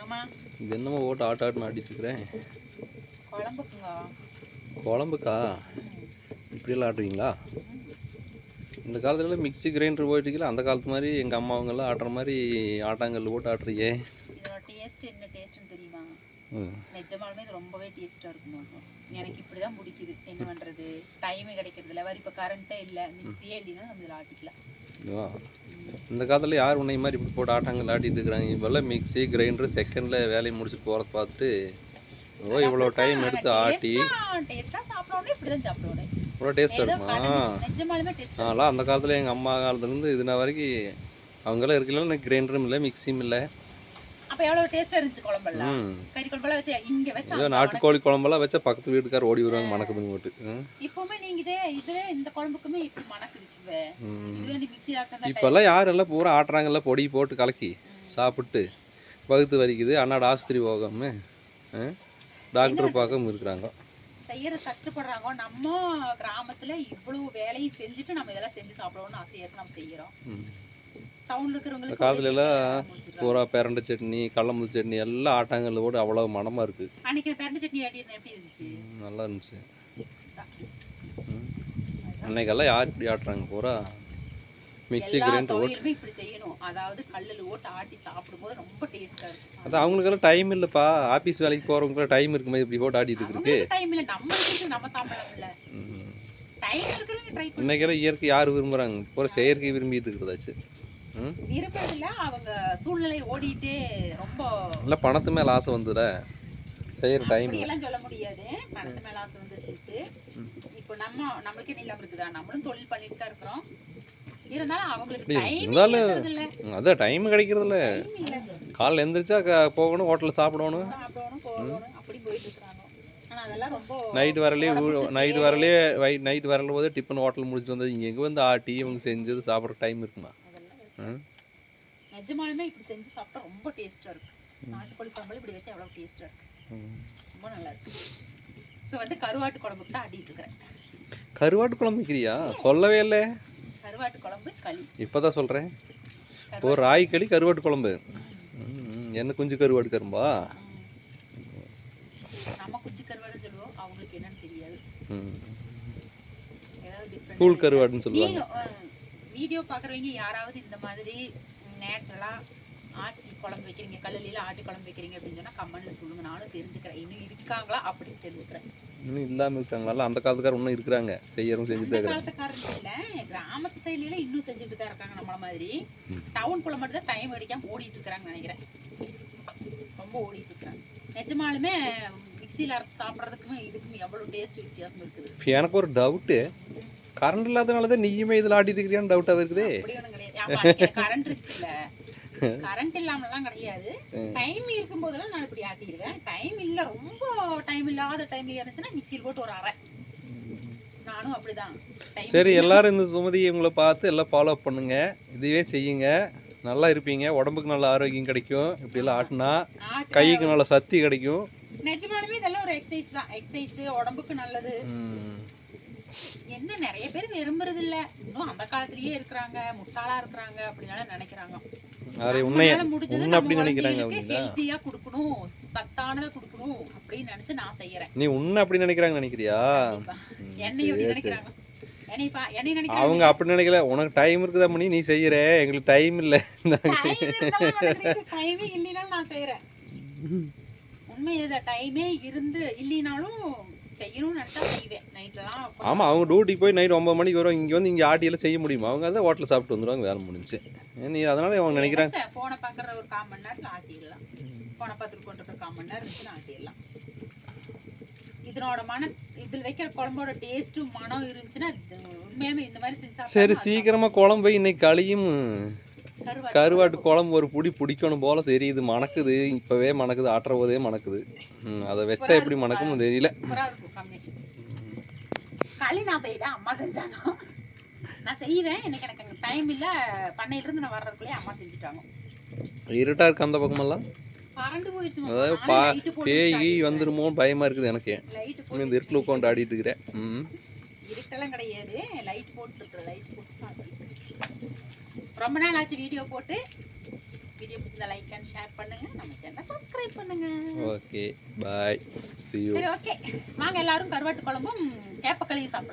ஆமா. இது என்னமோ ஓட்டு ஆட்ட ஆட்டுன்னு ஆடிட்டு இருக்கிறேன் குழம்புக்குங்க. குழம்புக்கா? இப்படியெல்லாம் ஆட்டுவீங்களா? இந்த காலத்துல மிக்ஸி கிரைண்டர் போயிட்டு இருக்கல அந்த காலத்து மாதிரி எங்கள் அம்மா அவங்கெல்லாம் ஆட்டுற மாதிரி ஆட்டாங்கல் போட்டு ஆட்டுறியே நிஜமாலுமே இது ரொம்பவே டேஸ்டா இருக்கும் எனக்கு இப்படிதான் பிடிக்குது. என்ன பண்றது? டைமே கிடைக்கிறது இல்ல. வேற இப்ப கரண்ட்டே இல்ல. மிக்சியே இல்லைன்னா நம்ம இதுல ஆட்டிக்கலாம். இந்த காலத்தில் யார் உன்னை மாதிரி இப்படி போட்டு ஆட்டாங்கல் ஆட்டிட்டு இருக்கிறாங்க? இப்போல்லாம் மிக்ஸி கிரைண்டர் செகண்டில் வேலையை முடிச்சுட்டு போகிறத பார்த்துட்டு ஓ இவ்வளோ டைம் எடுத்து ஆட்டி. டேஸ்டா சாப்பிடணும் இப்படிதான் சாப்பிடணும் இவ்வளோ டேஸ்ட்டாக இருக்குமா? அதெல்லாம் அந்த காலத்தில் எங்கள் அம்மா காலத்துலேருந்து இதுனா வரைக்கும் அவங்களாம் இருக்கல கிரைண்டரும் இல்லை மிக்ஸியும் இல்லை. அப்ப எவ்வளவு டேஸ்டா இருந்துச்சு குழம்பெல்லாம்? கறி குழம்பெல்லாம் வச்சு இங்க வச்சு ஏதோ அங்க நாட்டுக்கோழி குழம்பெல்லாம் வச்சா பக்கத்து வீட்டுக்கார் ஓடி வருவாங்க மணக்குதுன்னு போட்டு. இப்பவுமே நீங்க இதே இதுவே இந்த குழம்புக்குமே இப்படி மணக்குது. இதுவே இந்த மிக்ஸி ஆட்டம் இப்போல்லாம் யாரெல்லாம் பூரா ஆட்டுறாங்கல்ல பொடி போட்டு கலக்கி சாப்பிட்டு வகுத்து வலிக்குது. அண்ணாட ஆஸ்திரி போகாம? டாக்டர் பார்க்காம இருக்கிறாங்க. செய்யற கஷ்டப்படுறாங்க. நம்ம கிராமத்துல இவ்வளவு வேலையை செஞ்சுட்டு நம்ம இதெல்லாம் செஞ்சு சாப்பிடணும்னு ஆசையா இருக்கு. நம்ம செய்யறோம். காலத்துல எல்லாம். பூரா பிரண்டை சட்னி கடலமுத்து சட்னி எல்லாம் ஆட்டாங்கல்ல போட்டு அவ்வளோ மனமாக இருக்குது அன்னைக்கு பேரண்ட் சட்னி ஆட்டி எப்படி இருந்துச்சு? நல்லா இருந்துச்சு. அன்னைக்கெல்லாம் யார் இப்படி ஆட்டுறாங்க பூரா? மிக்ஸி கிரைண்டர் ஓட்டு. இப்படி செய்யணும். அதாவது கல்லுல ஓட்டு ஆட்டி சாப்பிடும்போது ரொம்ப டேஸ்டா இருக்கும். அது அவங்களுக்கெல்லாம் டைம் இல்லைப்பா. ஆஃபீஸ் வேலைக்கு போகிறவங்களுக்கு டைம் இருக்குமே இப்படி போட்டு ஆட்டிட்டு இருக்கு டைம் இல்ல. நம்ம நம்ம சாப்பிடலாம்ல இன்னைக்கெல்லாம் இயற்கை யார் விரும்புகிறாங்க பூரா செயற்கை விரும்பிட்டு இருக்கிறதாச்சு. விருப்பம் அவங்க சூழ்நிலை ஓடிட்டே ரொம்ப இல்லை பணத்து மேலே ஆசை வந்துட செய்கிற டைம் எல்லாம் சொல்ல முடியாது. பணத்து மேல ஆசை வந்துருச்சு இப்போ நம்ம நம்மளுக்கே நிலம் இருக்குதா? நம்மளும் தொழில் பண்ணிட்டு தான் இருக்கிறோம். இருந்தாலும் அதான் டைம் இல்ல. காலைல எந்திரிச்சா போகணும் ஹோட்டலில் சாப்பிடணும். நைட் வரலே உடம்புக்கு நைட் தேவை. வரலே நைட் வரல போது டிஃபன் ஹோட்டல் முடிச்சுட்டு வந்து இங்கே எங்கே வந்து ஆட்டி இவங்க செஞ்சது சாப்பிட்ற டைம் இருக்குமா? நிஜமாலுமே இப்படி செஞ்சு சாப்பிட்டா ரொம்ப டேஸ்டா இருக்கும். நாட்டுக்கோழி குழம்பு இப்படி வச்சு எவ்வளவு டேஸ்டா இருக்கு. ம். ரொம்ப நல்லா இருக்கு. இப்போ வந்து கருவாட்டு குழம்புக்கு தான் ஆட்டிட்டு இருக்கிறேன். கருவாட்டு குழம்பு வைக்கிறியா? சொல்லவே இல்லை. கருவாட்டு குழம்பு களி. இப்போ தான் சொல்கிறேன் ஒரு ராய் களி கருவாட்டு குழம்பு. என்ன குஞ்சு கருவாட்டு கரும்பா? நம்ம குச்சி கருவாடுன்னு சொல்லுவோம். அவங்களுக்கு என்னன்னு தெரியாது. இருக்கு. கருவாடுன்னு சொல்லுவாங்க. வீடியோ பாக்குறவங்க யாராவது இந்த மாதிரி நேச்சுரலா ஆட்டி குழம்பு வைக்கிறீங்க கல்லுல ஆட்டி குழம்பு வைக்கிறீங்க அப்படின்னு சொன்னா கமெண்ட்ல சொல்லுங்க. நானும் தெரிஞ்சுக்கிறேன். இன்னும் இருக்காங்களா அப்படின்னு தெரிஞ்சுக்கிறேன். இன்னும் இல்லாமல் இருக்காங்களா? அந்த காலத்துக்காரர் இன்னும் இருக்கிறாங்க. செய்யறவங்க செஞ்சுட்டு இருக்கிறாங்க காலத்துக்காரங்க இல்ல. கிராமத்து சைடுல எல்லாம் இன்னும் செஞ்சுட்டு தான் இருக்காங்க நம்மள மாதிரி. டவுன் குள்ள மட்டும் தான் டைம் அடிக்காம ஓடிட்டு இருக்காங்கன்னு நினைக்கிறேன். ரொம்ப ஓடிட்டு இருக்காங்க நிஜமாலுமே மிக்சியில் அரைச்சு சாப்பிட்றதுக்கும் இதுக்கும் எவ்வளவு டேஸ்ட் வித்தியாசம் இருக்குது. எனக்கு ஒரு டவுட்டு கரண்ட் இல்லாதனால தான் நீயுமே இதில் ஆட்டிட்டு இருக்கிறியான்னு டவுட்டாக இருக்குது கரண்ட் இருக்குல்ல கரண்ட் இல்லாமலாம் கிடையாது. டைம் இருக்கும் போதெல்லாம் நான் இப்படி ஆட்டிடுவேன். டைம் இல்ல ரொம்ப டைம் இல்லாத டைம்ல இருந்துச்சுன்னா மிக்சியில் போட்டு ஒரு அரை நானும் அப்படிதான். சரி எல்லாரும் இந்த சுமதி உங்களை பார்த்து எல்லாம் ஃபாலோ பண்ணுங்க. இதுவே செய்யுங்க. நல்லா இருப்பீங்க. உடம்புக்கு நல்ல ஆரோக்கியம் கிடைக்கும். இப்படியெல்லாம் ஆட்டினா ஆட்டு- கைக்கு நல்ல சக்தி கிடைக்கும். நிஜமாலுமே இதெல்லாம் ஒரு எக்ஸசைஸ் தான். எக்ஸசைஸ் உடம்புக்கு நல்லது. என்ன நிறைய பேர் விரும்புறது இல்ல இன்னும் அந்த காலத்திலேயே இருக்கிறாங்க முட்டாளா இருக்கிறாங்க அப்படினால நினைக்கிறாங்க. ஹெல்த்தியா கொடுக்கணும் சத்தானதா கொடுக்கணும் அப்படின்னு நினைச்சு நான் செய்யறேன். நீ உன்னை அப்படி நினைக்கிறாங்க நினைக்கிறியா? கண்டிப்பா. என்னை எப்படி நினைக்கிறாங்க. அவங்க அப்படி நினைக்கல. உனக்கு டைம் இருக்குதா மணி? நீ செய்யற. எங்களுக்கு டைம் இல்லை. டைமே இல்லைனாலும் நான் செய்யறேன். உண்மை டைமே இருந்து இல்லைனாலும் செய்யணும்னு நினைச்சா செய்வேன். நைட்லாம் ஆமாம் அவங்க டியூட்டிக்கு போய் நைட் ஒன்பது மணிக்கு வரும். இங்கே வந்து இங்கே ஆட்டியெல்லாம் செய்ய முடியுமா? அவங்க அதை ஹோட்டலில் சாப்பிட்டு வந்துடுவாங்க வேலை முடிஞ்சு. நீ அதனால அவங்க நினைக்கிறாங்க. போனை பாக்குற ஒரு கால் மணி நேரத்துல ஆட்டிடலாம். போனை பார்த்துட்டு கொண்டு கால் மணி நேரம் ஆட்டிடலாம். இதனோட மன இதில் வைக்கிற குழம்போட டேஸ்ட்டும் மனம் இருந்துச்சுன்னா உண்மையாலுமே இந்த மாதிரி சரி சீக்கிரமாக குழம்பு இன்னைக்கு களியும். கருவாடு கருவாட்டு குழம்பு ஒரு புடி பிடிக்கணும் போல தெரியுது. மணக்குது. இப்போவே மணக்குது. ஆட்டுற போதே மணக்குது. அதை வச்சா எப்படி மணக்கும் தெரியல. களி நான் செய்யல அம்மா செஞ்சாங்க. நான் செய்வேன். எனக்கு அங்கே டைம் இல்லை. பண்ணையில இருந்து நான் வர்றதுக்குள்ளே அம்மா செஞ்சுட்டாங்க. இருட்டா இருக்கு அந்த பக்கமெல்லாம்? அதாவது பா பேய் கீய் வந்துருமோன்னு பயமா இருக்குது எனக்கு. இந்த இருட்டில் உட்காந்து ஆடிட்டு இருக்கிறேன் ம். இருட்டெல்லாம் கிடையாது. லைட் போட்டுருக்குற லைட் போட்டு ரொம்ப நாள் ஆச்சு வீடியோ போட்டு. வீடியோ பிடிச்ச லைக் அண்ட் ஷேர் பண்ணுங்க. நம்ம சேனலை சப்ஸ்கிரைப் பண்ணுங்க. Okay bye see you. சரி ஓகே வாங்க எல்லாரும் கருவாட்டு குழம்பும் கேப்பக்களியும் சாப்பிடலாம்.